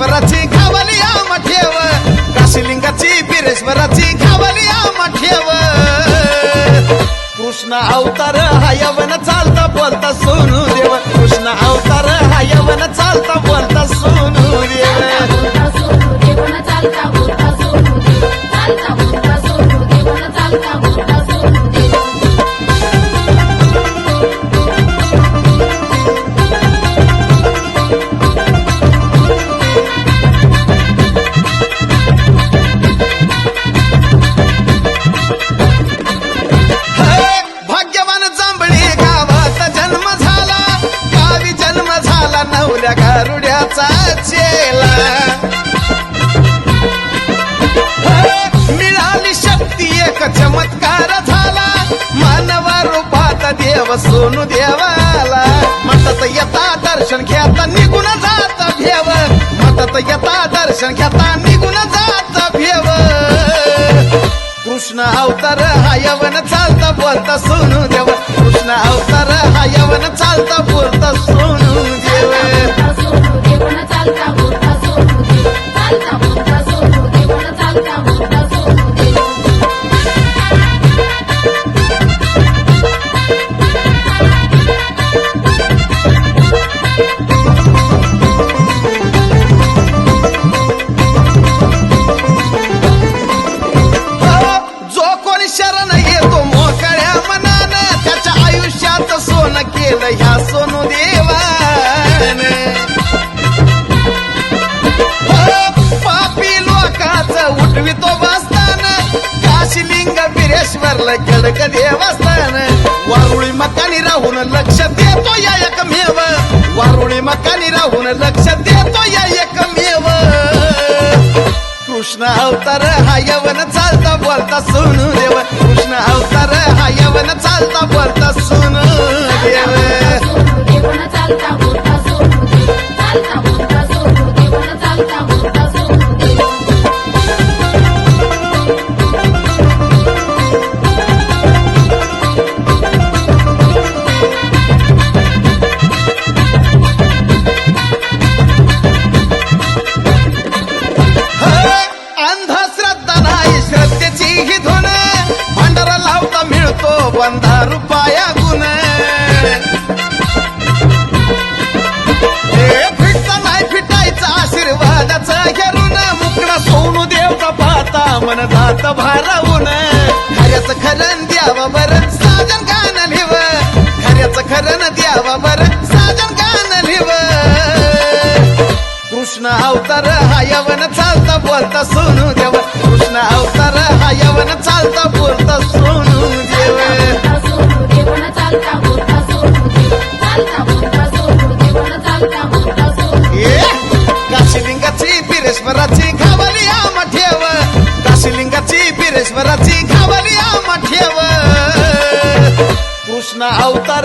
बिरेश्वराची घावली आम ठेव. काशीलिंगाची बिरेश्वराची घावली आम ठेव. कृष्ण अवतार हायवन चालता बोलता सोनू देव. कृष्ण अवतार हायवन चालता बोलता सोनू देव. देव सोनू देवाला. म्हणतात येता दर्शन घेता निघून जात भेव. म्हणतात येता दर्शन घेता निघून जात भेव. कृष्ण अवतार हायवन चालता बोलता सोनू देव. कृष्ण अवतार हा चालता बोलता सोनू देव. मकानी राहून लक्ष देतो या एकमेव. वारुणी मकानी राहून लक्ष देतो या एकमेव. कृष्ण अवतार हा यवन चालता बोलता सोनू देव. कृष्ण अवतार हा यवन चालता बोलता देव. सोनू घेऊन भंडारा लावता मिळतो बंधा रुपया गुण. हे फिटता नाही फिटायचा आशीर्वादाचा घेऊन मुकडा सोनू देवता पाहता मन जात भारावून. खऱ्याच खरण द्यावा बर साजन गाणं लिव. खऱ्याच खरण द्यावा बर साजन गाणं लिव. कृष्ण अवतार हा यवन चालता बोलता सोनू देव चालता बोलता सोनू देव बोलता चालता बोलता सोनू बिरेश्वराची घावली आम ठेव काशिलिंगाची बिरेश्वराची घावली आम ठेव कृष्ण अवतार